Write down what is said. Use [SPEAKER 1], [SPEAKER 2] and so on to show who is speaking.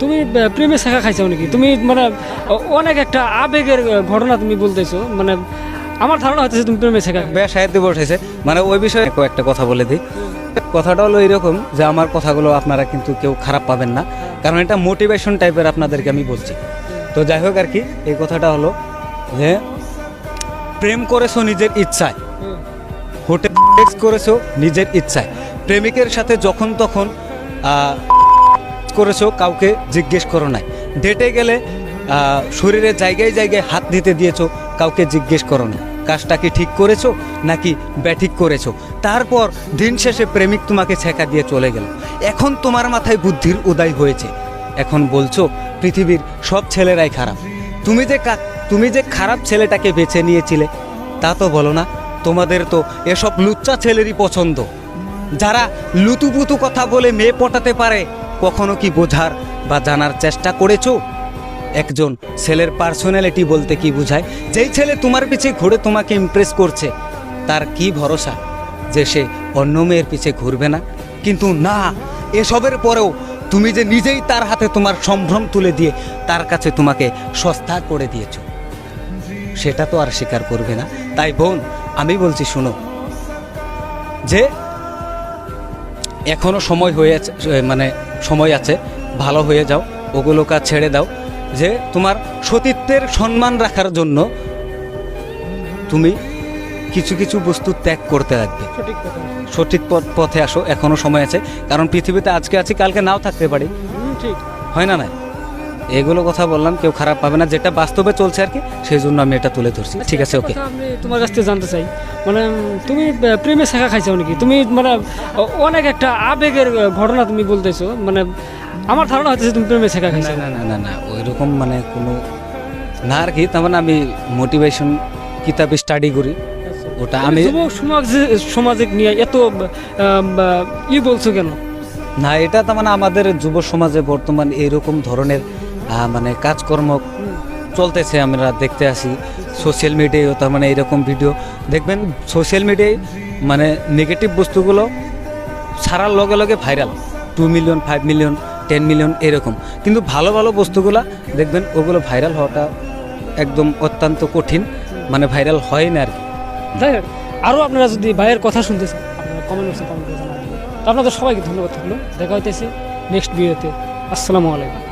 [SPEAKER 1] তুমি প্রেমে শেখা খাইছো নাকি? তুমি মানে অনেক একটা আবেগের ঘটনা তুমি বলতেছো। মানে আমার ধারণা হচ্ছে তুমি প্রেমে শেখা
[SPEAKER 2] ব্যয় সাহিত্য বসেছে মানে ওই বিষয়ে একটা কথা বলে দিই। কথাটা হলো এরকম যে, আমার কথাগুলো আপনারা কিন্তু কেউ খারাপ পাবেন না। কারণ এটা মোটিভেশন টাইপের আপনাদেরকে আমি বলছি। তো যাই হোক আর কি, এই কথাটা হলো যে, প্রেম করেছ নিজের ইচ্ছায়। হোটেল করেছ নিজের ইচ্ছায়। প্রেমিকের সাথে যখন তখন করেছ কাউকে জিজ্ঞেস করো নাই। ডেটে গেলে আহ, শরীরের জায়গায় জায়গায় হাত দিতে দিয়েছ কাউকে জিজ্ঞেস করো না কাজটা কি ঠিক করেছ নাকি ব্যাঠিক করেছ? তারপর দিন শেষে প্রেমিক তোমাকে ছেঁকা দিয়ে চলে গেল। এখন তোমার মাথায় বুদ্ধির উদয় হয়েছে। এখন বলছো পৃথিবীর সব ছেলেরাই খারাপ। তুমি যে তুমি যে খারাপ ছেলেটাকে বেছে নিয়েছিলে তা তো বলো না তোমাদের তো এসব লুচ্চা ছেলেরই পছন্দ। যারা লুতুপুতু কথা বলে মেয়ে পটাতে পারে কখনো কি বোঝার বা জানার চেষ্টা করেছ? একজন ছেলের পার্সোনালিটি বলতে কি বোঝায়? যেই ছেলে তোমার পিছে ঘুরে তোমাকে ইমপ্রেস করছে, তার কি ভরসা যে সে অন্য মেয়ের পিছে ঘুরবে না? কিন্তু না, এসবের পরেও তুমি যে নিজেই তার হাতে তোমার সম্ভ্রম তুলে দিয়ে তার কাছে তোমাকে সস্তা করে দিয়েছ, সেটা তো আর স্বীকার করবে না। তাই বোন, আমি বলছি শোনো, যে এখনও সময় হয়ে আছে মানে সময় আছে ভালো হয়ে যাও ওগুলো কাজ ছেড়ে দাও যে তোমার সতীত্বের সম্মান রাখার জন্য তুমি কিছু কিছু বস্তু ত্যাগ করতে লাগবে।
[SPEAKER 1] সঠিক
[SPEAKER 2] পথ- পথে আসো এখনও সময় আছে কারণ পৃথিবীতে আজকে আছে কালকে নাও থাকতে পারি।
[SPEAKER 1] ঠিক।
[SPEAKER 2] হয় না না এগুলো কথা বললাম কেউ খারাপ পাবে না। যেটা বাস্তবে চলছে আর কি সেই জন্য আমি এটা তুলে ধরছি। ঠিক আছে ওকে
[SPEAKER 1] আমি তোমার কাছ থেকে জানতে চাই। মানে তুমি প্রেমে শেখা খাইছো নাকি? তুমি মানে অনেক একটা আবেগের ঘটনা তুমি বলতেছো। মানে আমার ধারণা হচ্ছে তুমি প্রেমে শেখা খাইছো।
[SPEAKER 2] না না না না ওই রকম মানে কোনো না আর কি তার মানে আমি মোটিভেশন কিতাবে স্টাডি করি। ওটা আমি
[SPEAKER 1] যুব সমাজে সমাজে নিয়ে এত ই বলছো কেন?
[SPEAKER 2] না এটা তার মানে আমাদের যুব সমাজে বর্তমান এইরকম ধরনের মানে কাজকর্ম চলতেছে, আমরা দেখতে আসি। সোশ্যাল মিডিয়ায়ও তার মানে এরকম ভিডিও দেখবেন সোশ্যাল মিডিয়ায় মানে নেগেটিভ বস্তুগুলো ছাড়ার লগে লগে viral two million five million ten million এরকম। কিন্তু ভালো ভালো বস্তুগুলা, দেখবেন, ওগুলো ভাইরাল হওয়াটা একদম অত্যন্ত কঠিন। মানে ভাইরাল হয় না আর কি।
[SPEAKER 1] যাই হোক আরও আপনারা যদি ভাইয়ের কথা শুনতে চান, আপনারা কমেন্ট বক্সে কমেন্ট করে জানাবেন। আপনাদের সবাইকে ধন্যবাদ থাকল। দেখা হইতেছে নেক্সট ভিডিওতে আসসালামু আলাইকুম।